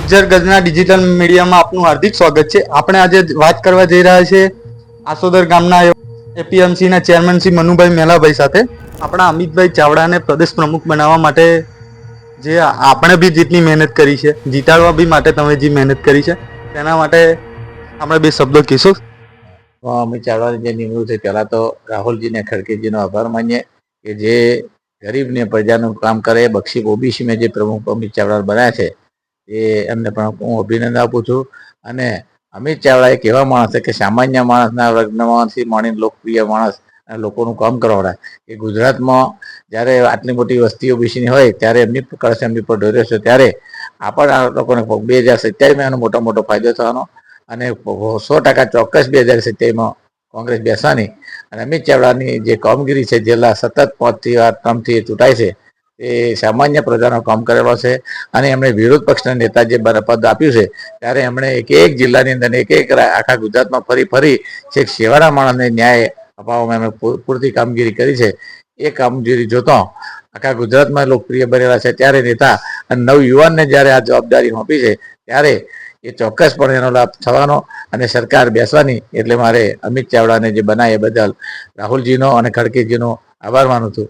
Gujjar ગજના digital મીડિયામાં આપનું હાર્દિક સ્વાગત છે. આપણે આજે વાત કરવા જઈ રહ્યા છે આસોદર ગામના એપીએમસીના ચેરમેન શ્રી મનુભાઈ મેલાભાઈ સાથે. આપણા અમિતભાઈ ચાવડાને પ્રદેશ પ્રમુખ બનાવવા માટે જે આપણે બી જેટલી મહેનત કરી છે, જીતાડવા બી માટે તમે જે મહેનત કરી છે, તેના માટે આપણે બે શબ્દો કહીશું. અમિત ચાવડાની જે નિમણૂક થઈ પહેલાં તો રાહુલજીને ખડકેજીનો આભાર માનીએ કે જે ગરીબને પ્રજાનું કામ કરે, બક્ષી ઓબીસી મેં જે પ્રમુખ અમિત ચાવડા બનાવ્યા છે એ એમને પણ હું અભિનંદન આપું છું. અને અમિત ચાવડા એક એવા માણસ છે કે સામાન્ય માણસના વર્ગના માણસથી માણીને લોકપ્રિય માણસ અને લોકોનું કામ કરવાવાળા. એ ગુજરાતમાં જ્યારે આટલી મોટી વસ્તીઓ બીસીની હોય, ત્યારે એમની કળશ એમની પર ડોર્યો છે, ત્યારે આપણા લોકોને બે હજાર સત્યાવીસમાં એનો મોટો મોટો ફાયદો થવાનો અને સો ટકા ચોક્કસ બે હજાર સત્યાવીસમાં કોંગ્રેસ બેસવાની અને અમિત ચાવડાની જે કામગીરી છે, જેલા સતત પાંચથી આ ત્રણથી ચૂંટાય છે એ સામાન્ય પ્રજાનો કામ કરેલો છે. અને એમણે વિરોધ પક્ષના નેતા જે પદ આપ્યું છે, ત્યારે એમણે એક એક જિલ્લાની અંદર એક એક આખા ગુજરાતમાં ફરી ફરી છેક સેવાના માણસને ન્યાય અપાવવામાં એમણે પૂરતી કામગીરી કરી છે. એ કામગીરી જોતો આખા ગુજરાતમાં લોકપ્રિય બનેલા છે. ત્યારે નેતા અને નવ યુવાનને જ્યારે આ જવાબદારી સોંપી છે, ત્યારે એ ચોક્કસપણે એનો લાભ થવાનો અને સરકાર બેસવાની એટલે મારે અમિત ચાવડાને જે બનાય એ બદલ રાહુલજીનો અને ખડકેજીનો આભાર માનું છું.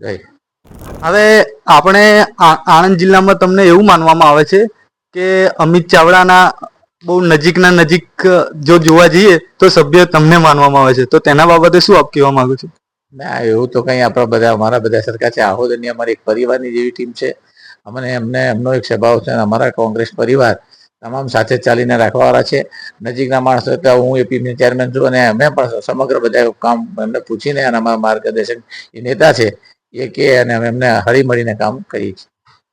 જય હવે આપણે આણંદ જિલ્લામાં તમને એવું માનવામાં આવે છે કે અમિત ચાવડાના બહુ નજીકના નજીક જો જોવા જઈએ તો સભ્ય તમને માનવામાં આવે છે. તો તેના બાબતે શું આપ કહેવા માંગુ છો? ના, એવું તો કંઈ આપણા બધા, અમારા બધા સરકાર છે. આહોદની અમારી એક પરિવારની જેવી ટીમ છે. અમને એમને એમનો એક સ્વભાવ છે અમારા કોંગ્રેસ પરિવાર તમામ સાથે ચાલીને રાખવાવાળા છે. નજીકના માણસો તો હું એપીની ચેરમેન છું અને અમે પણ સમગ્ર બધા કામ એમને પૂછીને અને અમારા માર્ગદર્શક એ નેતા છે. એ કે અને અમે એમને હળી મળીને કામ કરીએ છીએ.